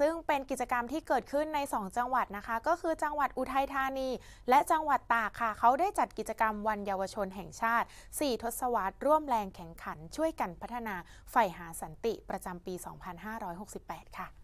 ซึ่งเป็นกิจกรรมที่เกิดขึ้นใน 2 จังหวัดนะคะ ก็คือจังหวัดอุทัยธานี และจังหวัดตากค่ะ เขาได้จัดกิจกรรมวันเยาวชนแห่งชาติ 4 ทศวรรษร่วมแรงแข่งขัน ช่วยกันพัฒนาใฝ่หาสันติประจำปี 2568 ค่ะ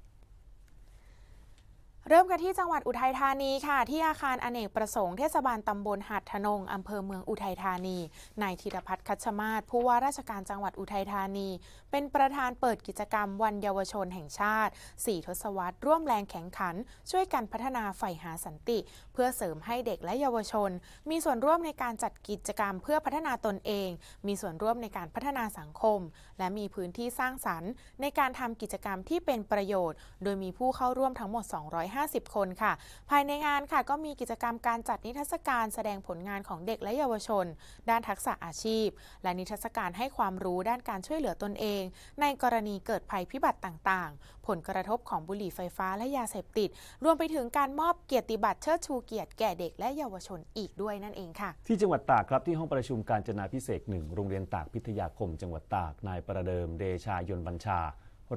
เริ่มกันที่จังหวัดอุทัยธานีค่ะ ที่อาคารอเนกประสงค์เทศบาลตำบลหาดทนงอำเภอเมืองอุทัยธานีนายธีรพัฒน์คัชมาศผู้ว่าราชการจังหวัดอุทัยธานี เป็นประธานเปิดกิจกรรมวันเยาวชนแห่งชาติ 4 ทศวรรษร่วมแรงแข่งขัน ช่วยกันพัฒนาใฝ่หาสันติ เพื่อเสริมให้เด็กและเยาวชน มีส่วนร่วมในการจัดกิจกรรมเพื่อพัฒนาตนเอง มีส่วนร่วมในการพัฒนาสังคม และมีพื้นที่สร้างสรรค์ ในการทำกิจกรรมที่เป็นประโยชน์ โดยมีผู้เข้าร่วมทั้งหมด250 250 คนค่ะ ภายในงานค่ะก็มีกิจกรรมการจัดนิทรรศการแสดงผลงานของเด็กและเยาวชน ด้านทักษะอาชีพ และนิทรรศการให้ความรู้ด้านการช่วยเหลือตนเอง ในกรณีเกิดภัยพิบัติต่างๆ ผลกระทบของบุหรี่ไฟฟ้าและยาเสพติด รวมไปถึงการมอบเกียรติบัตรเชิดชูเกียรติแก่เด็กและเยาวชนอีกด้วยนั่นเองค่ะ ที่จังหวัดตากครับที่ห้องประชุมการจนาพิเศษหนึ่งโรงเรียนตากพิทยาคม จังหวัดตากนายประเดิมเดชายนบัญชา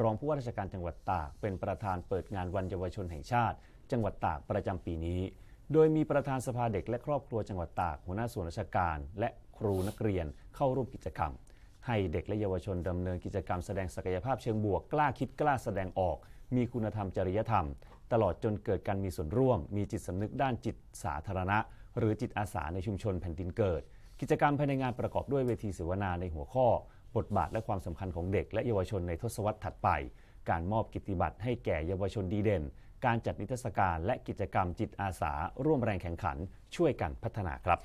รองผู้ว่าราชการจังหวัดตาก เป็นประธานเปิดงานวันเยาวชนแห่งชาติ จังหวัดตากประจำปีนี้ โดยมีประธานสภาเด็กและครอบครัวจังหวัดตากหัวหน้าส่วนราชการ และครูนักเรียนเข้าร่วมกิจกรรม ให้เด็กและเยาวชนดำเนินกิจกรรมแสดงศักยภาพเชิงบวกกล้าคิดกล้าแสดงออก มีคุณธรรมจริยธรรม ตลอดจนเกิดการมีส่วนร่วม มีจิตสำนึกด้านจิตสาธารณะ หรือจิตอาสาในชุมชนแผ่นดินเกิด กิจกรรมภายในงานประกอบด้วยเวทีเสวนาในหัวข้อ บทบาทและความสำคัญของเด็ก และเยาวชนในทศวรรษถัดไป การมอบกิตติบัตรให้แก่เยาวชนดีเด่น การจัดนิทรรศการและกิจกรรมจิตอาสา ร่วมแรงแข่งขัน ช่วยกันพัฒนาครับ